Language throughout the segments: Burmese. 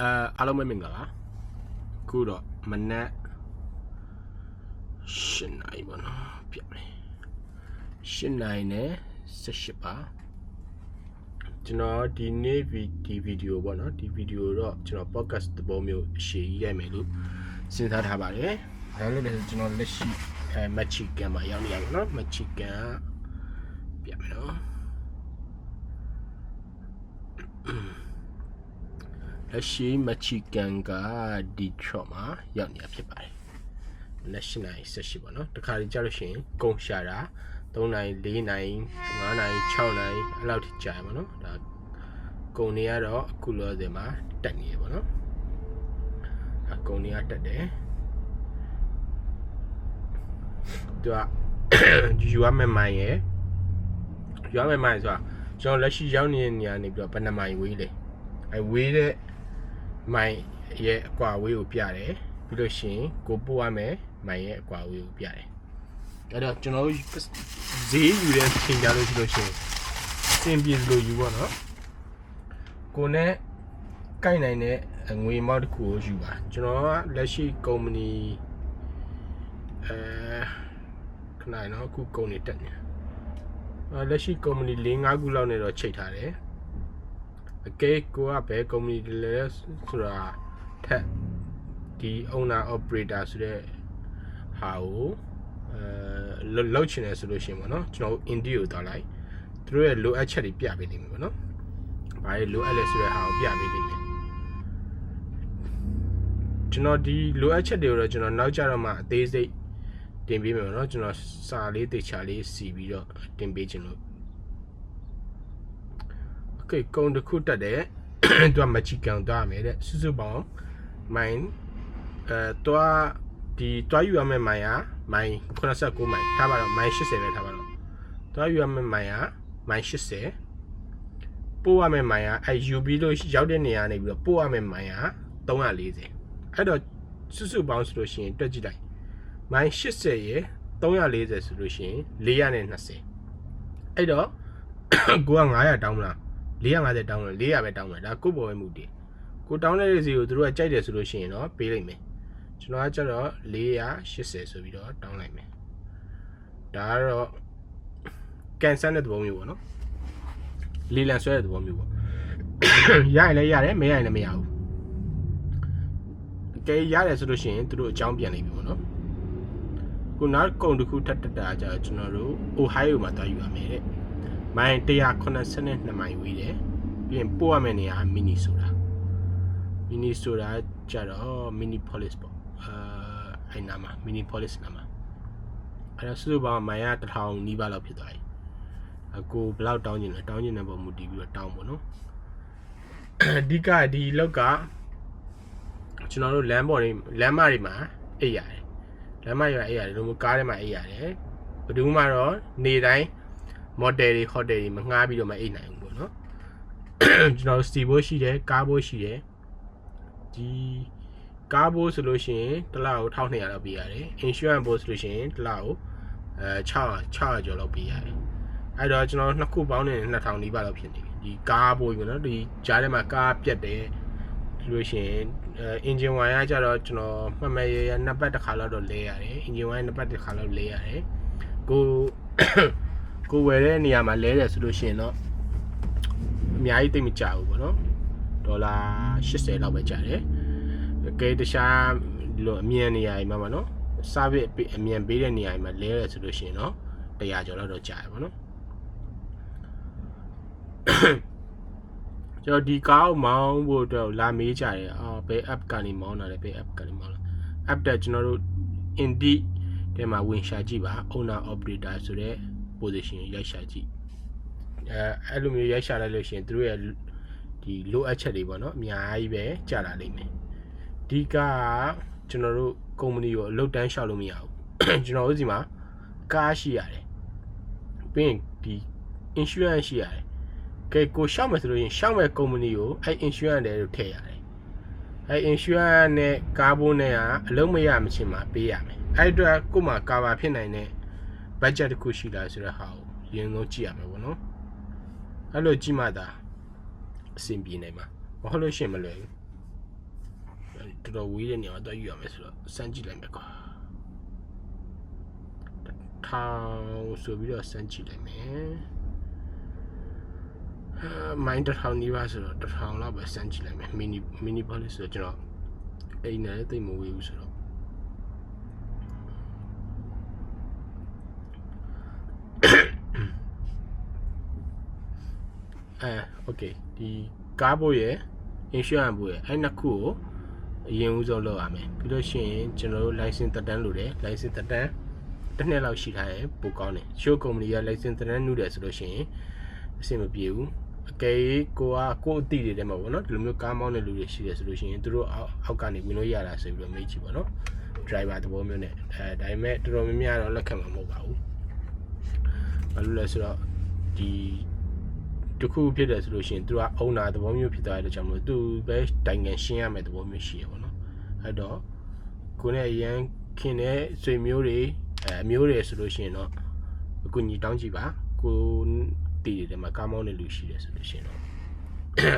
အဲအားလုံးပဲမင်္ဂလာပါခုတော့မနက်၈နိုင်ပါနော်ပြမယ်၈နိုင်နဲ့၁၈ပါကျွန်တော်ဒီနေ့ဗီဒီဗီဒီယိုပေါ့နော်ဒီဗီဒီယိုတော့ကျွန်တော် podcast သဘောမျိုးအရှိကြီးရိုက်မယ်လို့စဉ်းစားထားပါတယ်ဒါလို့လည်းကျွန်တော်လက်ရှိအဲမက်ချီကန်မှာရောက်နေရပါတော့မက်ချီကန်ပြမယ်နော် လက်ရှိမက်ချီကန်ကဒီထရော့မှာရောက်နေတာဖြစ်ပါတယ်။လက်ရှိနိုင်ဆက်ရှိပါတော့။တခါတည်းကြာလို့ရှိရင်ကုန်ရှာတာ3နိုင်4နိုင်5နိုင်6နိုင်အဲ့လောက်ထိကြာရပါတော့။ဒါကုန်နေရတော့အခုလောဆယ်မှာတက်နေရပါတော့။အကုန်နေရတက်တယ်။သူကယူရမယ့်မိုင်းရယ်ယူရမယ့်မိုင်းဆိုတာကျွန်တော်လက်ရှိရောက်နေတဲ့နေရာနေပြီးတော့ဘယ်နှမိုင်ဝေးလဲ။အဲဝေးတဲ့ မိုင်ရဲ့အကွာဝေးကိုပြတယ်ပြီးလို့ရှိရင်ကိုပို့ရမယ်မိုင်ရဲ့အကွာဝေးကိုပြတယ်အဲ့တော့ကျွန်တော်တို့ဈေးယူတဲ့ချိန်ကြလို့ရှိလို့ရှိရင်စင်ပြေလို့ယူပါတော့ကိုနဲ့ကိုက်နိုင်တဲ့ငွေမောက်တစ်ခုကိုယူပါကျွန်တော်ကလက်ရှိကုမ္ပဏီအဲခဏနော်အခုကုန်နေတက်နေအဲလက်ရှိကုမ္ပဏီ၄၅ခုလောက်နဲ့တော့ချိန်ထားတယ် အကဲကိုကဘယ်ကုမ္ပဏီတွေလဲဆိုတာထက်ဒီ owner operator ဆိုတဲ့ဟာကိုအဲလောက်ချင်တယ်ဆိုလို့ရှိရင်ပေါ့နော်ကျွန်တော် indie ကိုတောင်းလိုက်သူတို့ရဲ့လိုအပ်ချက်တွေပြပေးလိမ့်မယ်ပေါ့နော်။ဘာလို့လိုအပ်လဲဆိုတဲ့ဟာကိုပြပေးလိမ့်မယ်။ကျွန်တော်ဒီလိုအပ်ချက်တွေကိုတော့ကျွန်တော်နောက်ကြတော့မှအသေးစိတ်တင်ပေးမယ်ပေါ့နော်ကျွန်တော်စာလေးတေချာလေးစီပြီးတော့တင်ပေးခြင်းလို့ okay ကုံတစ်ခုတက်တယ်သူကမချီကန်သွားမယ်တဲ့စုစုပေါင်းမိုင်အဲတွားဒီတွားယူရမယ့်မိုင်ကမိုင်89မိုင်ထားပါတော့မိုင်80ပဲထားပါတော့တွားယူရမယ့်မိုင်ကမိုင်80ပို့ရမယ့်မိုင်ကအဲယူပြီးလို့ရောက်တဲ့နေရာနေပြီးတော့ပို့ရမယ့်မိုင်က340အဲ့တော့စုစုပေါင်းဆိုလို့ရှိရင်တွက်ကြည့်လိုက်မိုင်80ရယ်340ဆိုလို့ရှိရင်420အဲ့တော့ကိုက900တောင်းမလား 450တောင်းတယ်400ပဲတောင်းတယ်ဒါကိုယ့်ပေါ်ပဲမှုတည်ကိုတောင်းတဲ့စီကိုသူတို့ကကြိုက်တယ်ဆိုလို့ရှိရင်တော့ပေးလိုက်မယ်ကျွန်တော်ကကျတော့480ဆိုပြီးတော့တောင်းလိုက်မယ်ဒါကတော့ကန်ဆယ်တဲ့သဘောမျိုးပေါ့နော်လီလန်ဆွဲတဲ့သဘောမျိုးပေါ့ရရင်လည်းရတယ်မရရင်လည်းမရဘူးကဲရတယ်ဆိုလို့ရှိရင်သူတို့အကြောင်းပြန်လိုက်ပြီပေါ့နော်ခုနောက်ကုံတစ်ခုထပ်တက်တာကြတော့ကျွန်တော်တို့ Ohio မှာတွားယူရမယ်တဲ့ မိုင်182မိုင်ဝေးတယ်ပြီးရင်ပို့ရမယ့်နေရာမီနီဆိုတာမီနီဆိုတာကြတော့မီနီပိုလစ်ပေါ့အာအဲ့နာမှာမီနီပိုလစ်နာမှာအဲ့တော့စုစုပေါင်းမိုင်ရ1000နီးပါးလောက်ဖြစ်သွားပြီအကိုဘယ်လောက်တောင်းကျင်လဲတောင်းကျင်တဲ့ပုံမူတည်ပြီးတော့တောင်းပေါ့နော်အဓိကဒီလောက်ကကျွန်တော်တို့လမ်းပေါ်တွေလမ်းမတွေမှာအိပ်ရတယ်လမ်းမတွေမှာအိပ်ရတယ်လို့ကားထဲမှာအိပ်ရတယ်ဘယ်သူမှတော့နေတိုင်း မော်တယ်တွေဟိုတယ်တွေမငှားပြီးတော့မအိတ်နိုင်ဘူးပေါ့နော်ကျွန်တော်စတီဘိုးရှိတယ်ကားဘိုးရှိတယ်ဒီကားဘိုးဆိုလို့ရှိရင်တစ်လကို1200လောက်ပေးရတယ် insurance ဘိုးဆိုလို့ရှိရင်တစ်လကိုအဲ600 600ကျော်လောက်ပေးရတယ်အဲ့တော့ကျွန်တော်နှစ်ခုပေါင်းနေ2000နီးပါးလောက်ဖြစ်နေပြီဒီကားဘိုးပေါ့နော်ဒီကြားထဲမှာကားပြတ်တယ်လို့ရှိရင်အဲ engine wire ကကြတော့ကျွန်တော်မှတ်မှတ်ရရနှစ်ပတ်တစ်ခါလောက်တော့လဲရတယ် engine wire နှစ်ပတ်တစ်ခါလောက်လဲရတယ်ကို ကိုဝယ်တဲ့နေရာမှာလဲတယ်ဆိုလို့ရှိရင်တော့အများကြီးသိမကြဘူးပေါ့နော်ဒေါ်လာ80လောက်ပဲကျတယ်ကဲတခြားဒီလိုအမြန်နေရာတွေမှာပေါ့နော် service အမြန်ပေးတဲ့နေရာတွေမှာလဲတယ်ဆိုလို့ရှိရင်တော့100ကျော်လောက်တော့ကျတယ်ပေါ့နော်ကျွန်တော်ဒီကားကိုမောင်းဖို့အတွက်လာမေးကြတယ်အာဘယ် app ကနေမောင်းတာလဲဘယ် app ကနေမောင်းလာ app တက်ကျွန်တော်တို့ Indeed ထဲမှာဝင်ရှာကြည့်ပါ owner operator ဆိုတဲ့ position ကိုရိုက်ရှာကြည့်အဲအဲ့လိုမျိုးရိုက်ရှာလိုက်လို့ရှိရင်သူတို့ရဲ့ဒီလိုအပ်ချက်တွေပေါ့နော်အများကြီးပဲကြာလာလိမ့်မယ်ဒီကကျွန်တော်တို့ကုမ္ပဏီကိုအလုပ်တန်းလျှောက်လို့မရဘူးကျွန်တော်တို့စီမှာကားရှိရတယ်ပြီးရင်ဒီ insurance ရှိရတယ်ကဲကိုရှောက်မယ်ဆိုလို့ရင်ရှောက်မဲ့ကုမ္ပဏီကိုအဲ့ insurance တွေထည့်ရတယ်အဲ့ insurance နဲ့ကားဘိုးနဲ့ကအလုံးမရမချင်းမှာပေးရမယ်အဲ့အတွက်ကို့မှာကာဗာဖြစ်နိုင်တဲ့ budget တစ်ခုရှိလားဆိုတဲ့ဟာကိုရင်းဆုံးကြည့်ရမယ်ပေါ့နော်အဲ့လိုကြည့်မှသာအဆင်ပြေနိုင်မှာမဟုတ်လို့ရှရင်မလွယ်ဘူးတော်တော်ဝေးတဲ့နေရာမှာတော့ယူရမယ်ဆိုတော့စမ်းကြည့်လိုက်မယ်ကွာထောင်ဆိုပြီးတော့စမ်းကြည့်လိုက်မယ်မိုင်းတစ်ထောင်နီးပါးဆိုတော့တစ်ထောင်လောက်ပဲစမ်းကြည့်လိုက်မယ်မီနီမီနီဘောလေးဆိုတော့ကျွန်တော်အိမ်နဲ့တိတ်မဝေးဘူးဆိုတော့ အဲโอเคဒီကားဘို့ရဲ့ insurance ဘို့ရဲ့အဲ့နှစ်ခုကိုအရင်ဦးဆုံးလုပ်ရမယ်ပြီးလို့ရှိရင်ကျွန်တော်တို့ license တက်တန်းလို့တယ် license တက်တန်းတစ်နှစ်လောက်ရှိထားရင်ပိုကောင်းတယ် show company က license တက်တန်းနှုတ်တယ်ဆိုလို့ရှိရင်အဆင်မပြေဘူးအကယ်၍ကိုကကိုအတိတွေထဲမှာပေါ့နော်ဒီလိုမျိုးကားမောင်းတဲ့လူတွေရှိတယ်ဆိုလို့ရှိရင်သူတို့အောက်အောက်ကနေဝင်လို့ရတာဆိုပြီးတော့မေးကြည့်ပါနော် driver သဘောမျိုးနဲ့အဲဒါပေမဲ့တော်တော်များများတော့လက်ခံမှာမဟုတ်ပါဘူးဘာလို့လဲဆိုတော့ဒီ တခုဖြစ်တယ်ဆိုလို့ရှိရင်သူကအုံနာသဘောမျိုးဖြစ်သွားတဲ့ကြောင့်မလို့သူပဲတိုင်ငံရှင်းရမယ်သဘောမျိုးရှိရပါတော့အဲ့တော့ကိုနဲ့ရန်ခင်တဲ့ဆွေမျိုးတွေအဲအမျိုးတွေဆိုလို့ရှိရင်တော့အကူညီတောင်းကြည့်ပါကိုတီးတယ်မှာကားမောင်းတဲ့လူရှိတယ်ဆိုလို့ရှိရင်တော့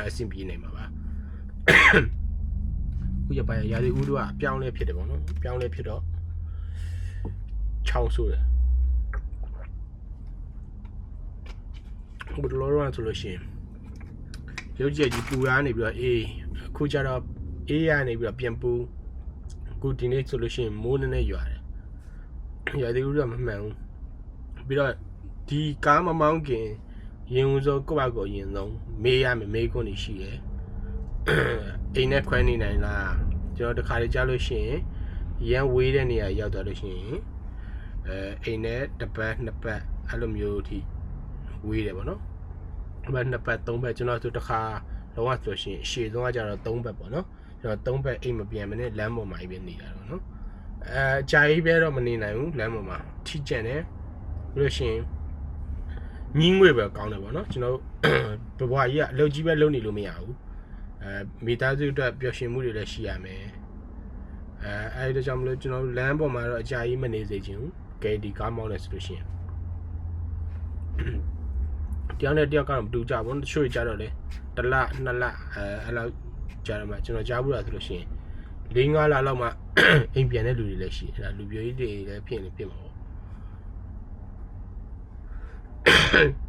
အဆင်ပြေနိုင်မှာပါခုရပါရာသီဥတုကအပြောင်းလဲဖြစ်တယ်ပေါ့နော်အပြောင်းလဲဖြစ်တော့ချောင်းဆိုးတယ် ဘယ်လိုလဲဆိုလို့ရှိရင်ရုပ်ကြည်ကြီးပူရနေပြီးတော့အေးအခုကျတော့အေးရနေပြီးတော့ပြန်ပူအခုဒီနေ့ဆိုလို့ရှိရင်မိုးနည်းနည်းရွာတယ်ရွာသေးဘူးတော့မမှန်ဘူးပြီးတော့ဒီကားမမောင်းခင်ရင်ဦးဆုံးကိုယ့်ဘာကိုအရင်ဆုံးမေးရမယ်မေးခွန်းတွေရှိတယ်အိမ်နဲ့ခွဲနေနိုင်လားကျွန်တော်တခါလေကြားလို့ရှိရင်ရန်ဝေးတဲ့နေရာရောက်သွားလို့ရှိရင်အဲအိမ်နဲ့တစ်ပတ်နှစ်ပတ်အဲ့လိုမျိုးအထိ ဝေးတယ်ပေါ့နော်တစ်ပတ်နှစ်ပတ်သုံးပတ်ကျွန်တော်ဆိုတခါလောကဆိုရှင်အရှည်ဆုံးကကြတော့သုံးပတ်ပေါ့နော်ကျွန်တော်သုံးပတ်အိမ်မပြန်မနဲ့လမ်းပေါ်မှာပဲနေတာတော့နော်အဲအကြာကြီးပဲတော့မနေနိုင်ဘူးလမ်းပေါ်မှာထိကျန်တယ်ပြီးလို့ရှိရင်ညီးငွေပဲကောင်းတယ်ပေါ့နော်ကျွန်တော်ဘဘွားကြီးကအလုပ်ကြီးပဲလုပ်နေလို့မရဘူးအဲမိသားစုအတွက်ပျော်ရွှင်မှုတွေလည်းရှိရမယ်အဲအဲဒီကြောင့်မလို့ကျွန်တော်လမ်းပေါ်မှာတော့အကြာကြီးမနေစေချင်ဘူးကဲဒီကားမောင်းနေဆိုလို့ရှိရင် တရားနဲ့တရားကတော့မတူကြဘူးတချို့ကြတော့လေတစ်လနှစ်လအဲအဲ့လောက်ကြာတော့မှကျွန်တော်ကြားဘူးလားဆိုလို့ရှိရင်၄၅လလောက်မှအိမ်ပြန်တဲ့လူတွေလည်းရှိတယ်အဲ့ဒါလူပြိုကြီးတွေလည်းဖြစ်နေဖြစ်မှာပေါ့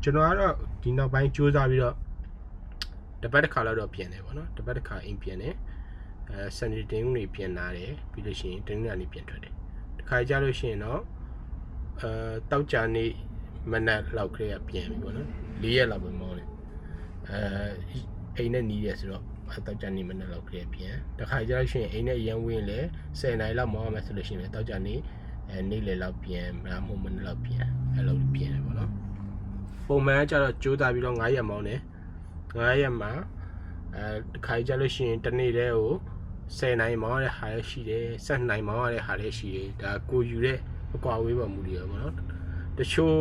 ကျွန်တော်ကတော့ဒီနောက်ပိုင်းစူးစမ်းပြီးတော့တစ်ပတ်တစ်ခါလောက်တော့ပြန်တယ်ပေါ့နော်တစ်ပတ်တစ်ခါအိမ်ပြန်တယ်အဲစနေတင်းတွေပြန်လာတယ်ပြီးလို့ရှိရင်တင်းကနေပြန်ထွက်တယ်တစ်ခါကြလို့ရှိရင်တော့အဲတောက်ကြနေမနက်လောက်ခရေပြန်ပြီပေါ့နော် ၄ရက်လောက်ပဲမောင်းတယ်အဲအိမ်နဲ့နီးတယ်ဆိုတော့တောက်ကြနေမနက်လောက်ခရေပြန်တစ်ခါကြလို့ရှိရင်အိမ်နဲ့ရန်ဝင်းလေ10နိုင်လောက်မောင်းရမယ်ဆိုလို့ရှိရင်တောက်ကြနေအဲနေ့လေလောက်ပြန်မလားမဟုတ်မနေ့လောက်ပြန်အဲ့လိုပြန်တယ်ပေါ့နော်ပုံမှန်ကျတော့ကြိုးစားပြီးတော့9ရက်မောင်းတယ်9ရက်မှာအဲတစ်ခါကြလို့ရှိရင်တစ်နေ့တည်းကို10နိုင်မောင်းရတဲ့ဟာလည်းရှိတယ်7နိုင်မောင်းရတဲ့ဟာလည်းရှိတယ်ဒါကိုယူတဲ့အကွာဝေးပေါ်မူတည်ရပါတော့တချို့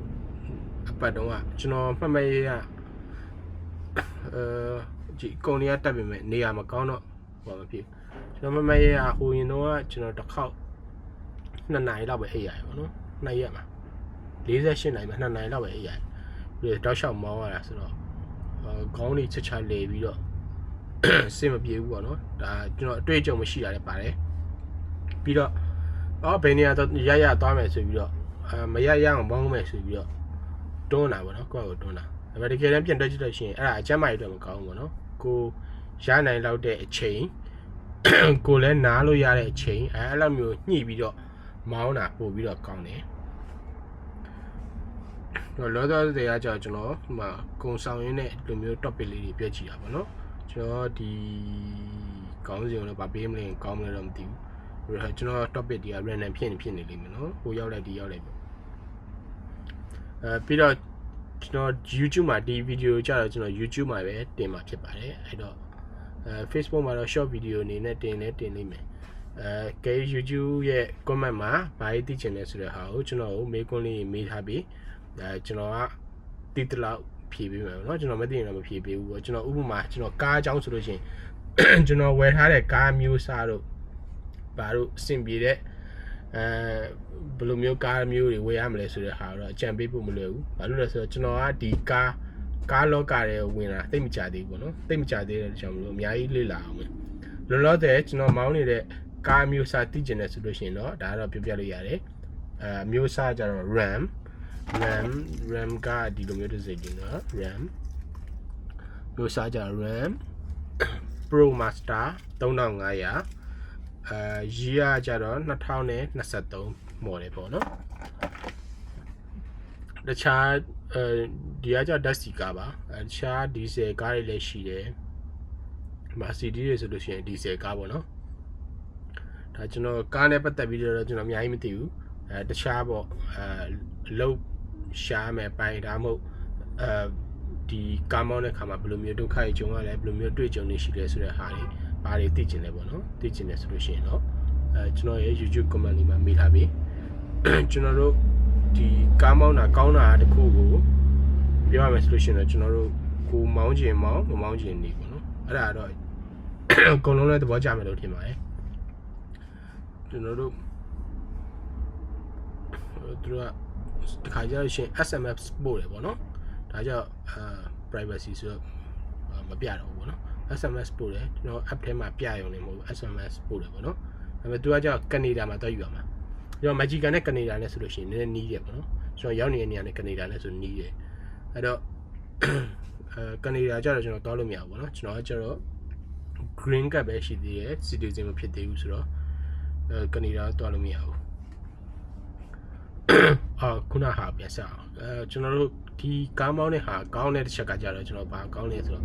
အ ပတ်တုန်းကကျွန်တော်မှတ်မရရအဲဒီကုံတွေကတက်ပြီမဲ့နေရာမကောင်းတော့ဘာမဖြစ်ကျွန်တော်မှတ်မရရဟိုရင်တော့ကျွန်တော်တစ်ခေါက်2နိုင်လောက်ပဲအိပ်ရတယ်ပေါ့နော်2ရက်မှာ48နိုင်မှာ2နိုင်လောက်ပဲအိပ်ရတယ်ပြီးတော့တောက်လျှောက်မောင်းရတာဆိုတော့ခေါင်းတွေချက်ချလေပြီးတော့စင်မပြေဘူးပေါ့နော်ဒါကျွန်တော်အတွေ့အကြုံမရှိတာလည်းပါတယ်ပြီးတော့အော်ဘယ်နေရာတော့ရရသွားမယ်ဆိုပြီးတော့အဲမရရအောင်ပေါင်းမယ်ဆိုပြီးတော့ တွန်းတာပေါ့နော်ကိုယ့်ကိုတွန်းတာဒါပေမဲ့တကယ်တမ်းပြန်တွက်ကြည့်လို့ရှိရင်အဲ့ဒါအကျမ်းမာရေးအတွက်မကောင်းဘူးပေါ့နော်ကိုရနိုင်လောက်တဲ့အချိန်ကိုလည်းနားလို့ရတဲ့အချိန်အဲအဲ့လိုမျိုးညှိပြီးတော့မောင်းတာပို့ပြီးတော့ကောင်းတယ်တော့လောလောဆယ်ကကြောင့်ကျွန်တော်ဟိုမှာကုံဆောင်ရင်းနဲ့လူမျိုး topic လေးတွေပြည့်ကြည့်တာပေါ့နော်ကျွန်တော်ဒီကောင်းစီကိုလည်းဗာပေးမလဲကောင်းမလဲတော့မသိဘူးပြီးတော့ကျွန်တော် topic တွေက random ဖြစ်နေဖြစ်နေလိမ့်မယ်နော်ဟိုရောက်လိုက်ဒီရောက်လိုက်ပေါ့ အဲပြီးတော့ကျွန်တော် YouTube မှာဒီ video ကြတော့ကျွန်တော် YouTube မှာပဲတင်မှာဖြစ်ပါတယ်အဲ့တော့အဲ Facebook မှာတော့ short video အနေနဲ့တင်လဲတင်လိမ့်မယ်အဲကဲ YouTube ရဲ့ comment မှာဘာရေးသိချင်လဲဆိုတဲ့ဟာကိုကျွန်တော်ကိုမေးခွန်းလေးမေးထားပြီးအဲကျွန်တော်ကတိတလောက်ဖြေပေးမယ်เนาะကျွန်တော်မသိရင်တော့မဖြေပေးဘူးပေါ့ကျွန်တော်ဥပမာကျွန်တော်ကားအကြောင်းဆိုလို့ရှိရင်ကျွန်တော်ဝယ်ထားတဲ့ကားမျိုးစားတို့ဘာတို့အဆင်ပြေတဲ့ အဲဘယ်လိုမျိုးကားမျိုးတွေဝယ်ရမလဲဆိုတဲ့ဟာတော့အကြံပေးဖို့မလွယ်ဘူးဘာလို့လဲဆိုတော့ကျွန်တော်ကဒီကားကားလောကတွေဝင်လာတိတ်မကြသေးဘူးပေါ့နော်တိတ်မကြသေးတဲ့ကြောင့်မလို့အများကြီးလေ့လာအောင်မယ်လောလောဆယ်ကျွန်တော်မောင်းနေတဲ့ကားမျိုးစားသိကျင်တယ်ဆိုလို့ရှိရင်တော့ဒါကတော့ပြောပြလို့ရတယ်အဲမျိုးစားကြတော့ RAM RAM RAM ကဒီလိုမျိုးတစ်စိတ်ကြီးနော် RAM မျိုးစားကြတော့ RAM Pro Master 3500 အဲရီးရကြတော့2023 model ပေါ့နော်တခြားအဲဒီကကြဓာတ်စီကားပါအဲတခြားဒီဇယ်ကားတွေလည်းရှိတယ်မာစီဒီတွေဆိုလို့ရှိရင်ဒီဇယ်ကားပေါ့နော်ဒါကျွန်တော်ကားနဲ့ပတ်သက်ပြီးတော့ကျွန်တော်အများကြီးမသိဘူးအဲတခြားပေါ့အဲလုတ်ရှားမယ်ပိုင်ဒါမှမဟုတ်အဲဒီကားမောင်းတဲ့ခါမှာဘယ်လိုမျိုးဒုက္ခတွေကြုံရလဲဘယ်လိုမျိုးတွေ့ကြုံနေရှိလဲဆိုတဲ့ဟာတွေ ဘာတွေသိကျင်လဲပေါ့နော်သိကျင်တယ်ဆိုလို့ရှိရင်တော့အဲကျွန်တော်ရဲ့ YouTube comment လေးမှာမေးထားပြီးကျွန်တော်တို့ဒီကားမောင်းတာကောင်းတာတခုကိုပြောရမယ်ဆိုလို့ရှိရင်တော့ကျွန်တော်တို့ကိုမောင်းချင်မောင်းမမောင်းချင်နေပေါ့နော်အဲ့ဒါတော့အကုန်လုံးလည်းသဘောကျမယ်လို့ထင်ပါတယ်ကျွန်တော်တို့သူတို့ကတခါကျလို့ရှိရင် SMS ပို့တယ်ပေါ့နော်ဒါကြောင့်အာ privacy ဆိုတော့မပြတော့ဘူးပေါ့နော် SMS ပို့တယ်ကျွန်တော် app ထဲမှာပြရုံနဲ့မဟုတ်ဘူး SMS ပို့တယ်ပေါ့နော်ဒါပေမဲ့သူကကြောင့်ကနေဒါမှာတော့ယူရမှာပြီးတော့ Magic နဲ့ကနေဒါနဲ့ဆိုလို့ရှိရင်နည်းနည်းနီးတယ်ပေါ့နော်ကျွန်တော်ရောက်နေတဲ့နေရာနဲ့ကနေဒါနဲ့ဆိုနီးတယ်အဲ့တော့အဲကနေဒါကျတော့ကျွန်တော်တောင်းလို့မရဘူးပေါ့နော်ကျွန်တော်ကကျတော့ green card ပဲရှိသေးတယ် citizen မဖြစ်သေးဘူးဆိုတော့အဲကနေဒါတောင်းလို့မရဘူးအာခုနဟာပြန်ဆက်အောင်အဲကျွန်တော်တို့ဒီကားမောင်းတဲ့ဟာကောင်းတဲ့တစ်ချက်ကကြတော့ကျွန်တော်ဘာကောင်းလဲဆိုတော့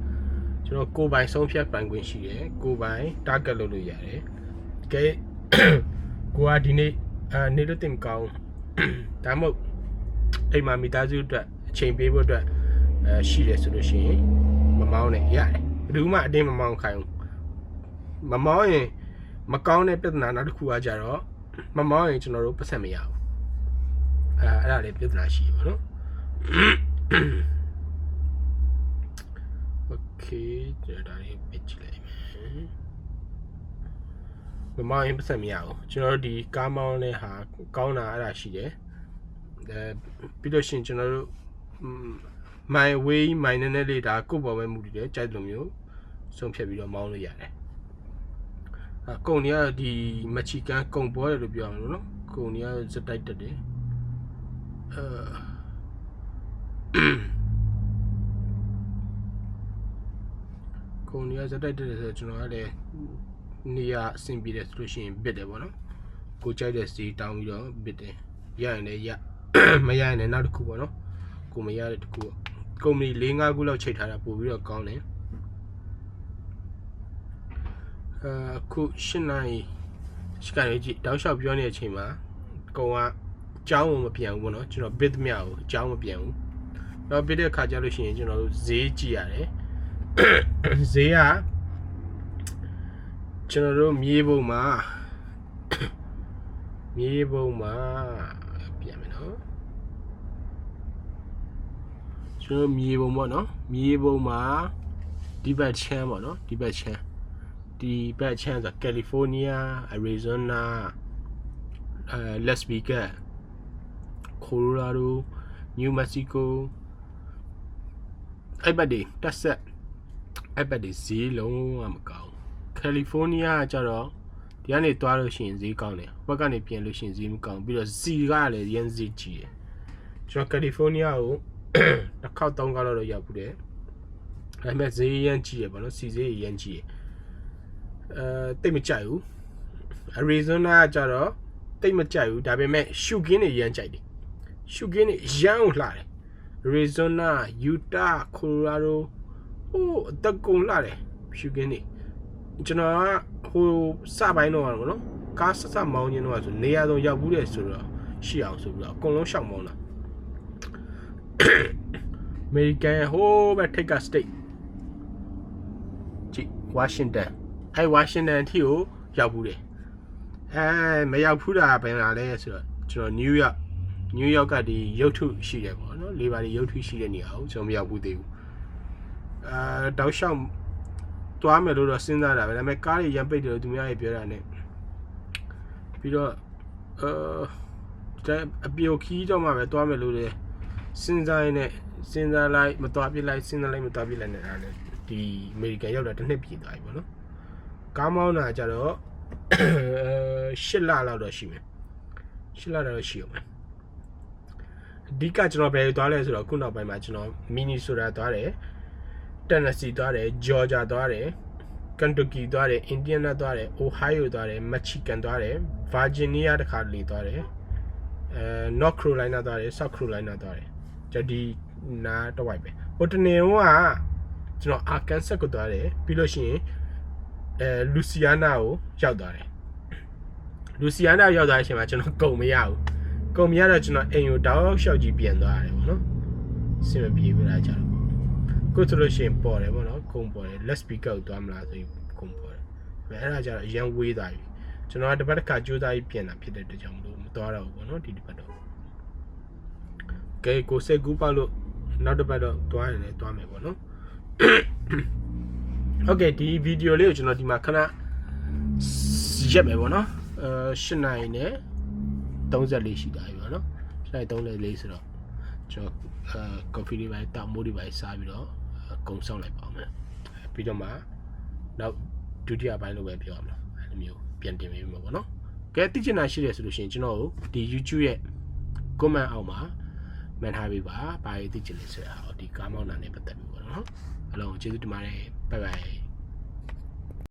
ကျွန်တော်ကိုယ်ပိုင်ဆုံးဖြတ်ပိုင်ခွင့်ရှိတယ်ကိုယ်ပိုင် target လုပ်လို့ရတယ်ကဲကိုကဒီနေ့အဲနေလို့တင်ကောင်းဒါမှမဟုတ်အိမ်မှာမိသားစုအတွက်အချိန်ပေးဖို့အတွက်အဲရှိတယ်ဆိုလို့ရှိရင်မမောင်းနဲ့ရတယ်ဘယ်သူမှအတင်းမမောင်းခိုင်းဘူးမမောင်းရင်မကောင်းတဲ့ပြဿနာနောက်တစ်ခုကကြတော့မမောင်းရင်ကျွန်တော်တို့ပတ်ဆက်မရဘူးအဲအဲ့ဒါလေးပြဿနာရှိပါတော့ Okay ကျွန်တော်ဒါလေးပြကြည့်လိုက်မယ်မမရင်ပတ်စံမရဘူးကျွန်တော်တို့ဒီကားမောင်းလဲဟာကောင်းတာအဲ့ဒါရှိတယ်အဲပြီးလို့ရှိရင်ကျွန်တော်တို့ my way my နည်းနည်းလေးဒါကိုယ့်ပေါ်ပဲမူတည်တယ်ကြိုက်လိုမျိုးဆုံးဖြတ်ပြီးတော့မောင်းလို့ရတယ်အကုံတွေကဒီမချီကန်ကုံပေါ်တယ်လို့ပြောရမှာနော်ကုံတွေကဇက်တိုက်တက်တယ်အဲ ကုံတွေကစတိုက်တက်တယ်ဆိုတော့ကျွန်တော်ကလည်းနေရာအဆင်ပြေတယ်ဆိုလို့ရှိရင်ဘစ်တယ်ပေါ့နော်ကိုကြိုက်တဲ့စီတောင်းပြီးတော့ဘစ်တယ်ရရင်လည်းရမရရင်လည်းနောက်တစ်ခုပေါ့နော်ကိုမရတဲ့တစ်ခုပေါ့ကုမ္ပဏီ၄၅ခုလောက်ချိန်ထားတာပို့ပြီးတော့ကောင်းတယ်အခု၈နိုင်စကန်ရေးကြည့်တောက်လျှောက်ပြောနေတဲ့အချိန်မှာကုံကအကြောင်းမပြန်ဘူးပေါ့နော်ကျွန်တော် bid မြကိုအကြောင်းမပြန်ဘူးတော့ bid တဲ့ခါကျလို့ရှိရင်ကျွန်တော်တို့ဈေးကြည့်ရတယ် ဈေးကကျွန်တော်တို့မြေပုံမှာမြေပုံမှာပြန်မယ်နော်ကျွန်တော်မြေပုံပေါ့နော်မြေပုံမှာဒီဘက်ချမ်းပေါ့နော်ဒီဘက်ချမ်းဒီဘက်ချမ်းဆိုကယ်လီဖိုးနီးယားအရီဇိုနာအဲလက်စဗီဂတ်ကိုလိုရာဒိုနယူးမက္ကဆီကိုအဲ့ဘက်တွေတက်ဆက် အဲ့ဘက်တွေဈေးလုံးဝမကောင်းကယ်လီဖိုးနီးယားကကျတော့ဒီကနေသွားလို့ရှိရင်ဈေးကောင်းတယ်ဘက်ကနေပြန်လို့ရှိရင်ဈေးမကောင်းပြီးတော့စီကလည်းရန်ဈေးကြီးတယ်ကျွန်တော်ကယ်လီဖိုးနီးယားကိုတစ်ခေါက်သုံးခေါက်တော့ရောက်ဘူးတယ်ဒါပေမဲ့ဈေးရန်ကြီးရပါတော့စီဈေးရန်ကြီးရအဲတိတ်မကြိုက်ဘူးအရီဇိုနာကကျတော့တိတ်မကြိုက်ဘူးဒါပေမဲ့ရှုကင်းတွေရန်ကြိုက်တယ်ရှုကင်းတွေရန်ကိုလှတယ်အရီဇိုနာယူတာကိုလိုရာဒို ဟိုအတကုံလှတယ်ရှုကင်းတွေကျွန်တော်ကဟိုစပိုင်းတော့ကတော့နော်ကားဆက်ဆက်မောင်းခြင်းတော့ဆိုနေရာဆုံးရောက်ဘူးတယ်ဆိုတော့ရှိအောင်ဆိုပြီးတော့အကုန်လုံးရှောက်မောင်းတာအမေရိကန်ဟိုးပဲထိတ်ကစတိတ်ကြည့်ဝါရှင်တန်အဲဝါရှင်တန်အထိကိုရောက်ဘူးတယ်အဲမရောက်ဘူးတာဘယ်လာလဲဆိုတော့ကျွန်တော်နယူးယောက်နယူးယောက်ကဒီရုပ်ထုရှိတယ်ပေါ့နော်လေဘာဒီရုပ်ထုရှိတဲ့နေရာကိုကျွန်တော်မရောက်ဘူးသေးဘူး အဲတောက်လျှောက်သွားမယ်လို့တော့စဉ်းစားတာပဲဒါပေမဲ့ကားတွေရမ်းပိတ်တယ်လို့သူများတွေပြောတာ ਨੇ ပြီးတော့အဲအပြိုခီးတော့မှပဲသွားမယ်လို့လေစဉ်းစားရင်းနဲ့စဉ်းစားလိုက်မသွားပြလိုက်စဉ်းစားလိုက်မသွားပြလိုက်နေတာလေဒီအမေရိကန်ရောက်တာတစ်နှစ်ပြည့်သွားပြီပေါ့နော်ကားမောင်းတာကြတော့၈လလောက်တော့ရှိမယ်၈လတော့ရှိအောင်မယ်အဓိကကျွန်တော်ဘယ်သွားလဲဆိုတော့ခုနောက်ပိုင်းမှာကျွန်တော်မီနီဆိုတာသွားတယ် တန်နစီသွားတယ်ဂျော်ဂျာသွားတယ်ကန်တူကီသွားတယ်အင်ဒီယနာသွားတယ်အိုဟိုင်းယိုသွားတယ်မက်ချီကန်သွားတယ်ဗာဂျီးနီးယားတခါတလေသွားတယ်အဲနော့ခရိုလိုင်းနာသွားတယ်ဆော့ခရိုလိုင်းနာသွားတယ်ကျွန်တော်ဒီနားတော့ဝိုက်ပဲဟိုတနေတော့ကကျွန်တော်အာကန်ဆက်ကိုသွားတယ်ပြီးလို့ရှိရင်အဲလူစီယာနာကိုရောက်သွားတယ်လူစီယာနာရောက်သွားတဲ့အချိန်မှာကျွန်တော်ကုန်မရဘူးကုန်မရတော့ကျွန်တော်အိမ်ကိုတောက်လျှောက်ကြီးပြန်သွားရတယ်ပေါ့နော်စင်မပြေဘူးလားကြတော့ ကိုဆိုလို့ရှိရင်ပေါ်တယ်ပေါ့နော်ဂုံပေါ်တယ် let's speak out သွားမလားဆိုရင်ဂုံပေါ်တယ်ဒါပေမဲ့အဲ့ဒါကြတော့အရန်ဝေးတာပြီကျွန်တော်ကတစ်ပတ်တစ်ခါကြိုးစားပြီးပြင်တာဖြစ်တဲ့အတွက်ကြောင့်မလို့မသွားတော့ဘူးပေါ့နော်ဒီတစ်ပတ်တော့ okay ကိုစိတ်ကူးပေါက်လို့နောက်တစ်ပတ်တော့သွားရင်လည်းသွားမယ်ပေါ့နော် okay ဒီဗီဒီယိုလေးကိုကျွန်တော်ဒီမှာခဏရက်မယ်ပေါ့နော်အဲ၈နိုင်နဲ့34ရှိတာပြီပေါ့နော်၈နိုင်34ဆိုတော့ကျွန်တော်အဲ coffee လေးပိုင်းတောက်မိုးလေးပိုင်းစားပြီးတော့ ကုံဆောင်လိုက်ပါမယ်ပြီးတော့မှနောက်ဒုတိယပိုင်းလိုပဲပြောရမှာအဲ့လိုမျိုးပြန်တင်ပေးမှာပေါ့နော်ကဲသိချင်တာရှိတယ်ဆိုလို့ရှိရင်ကျွန်တော်တို့ဒီ YouTube ရဲ့ comment အောက်မှာမှန်ထားပေးပါဘာရေးသိချင်လဲဆိုတာဟောဒီကားမောင်းတာနဲ့ပတ်သက်ပြီးပေါ့နော်အလုံးကျေးဇူးတင်ပါတယ်ဘိုင်ဘိုင်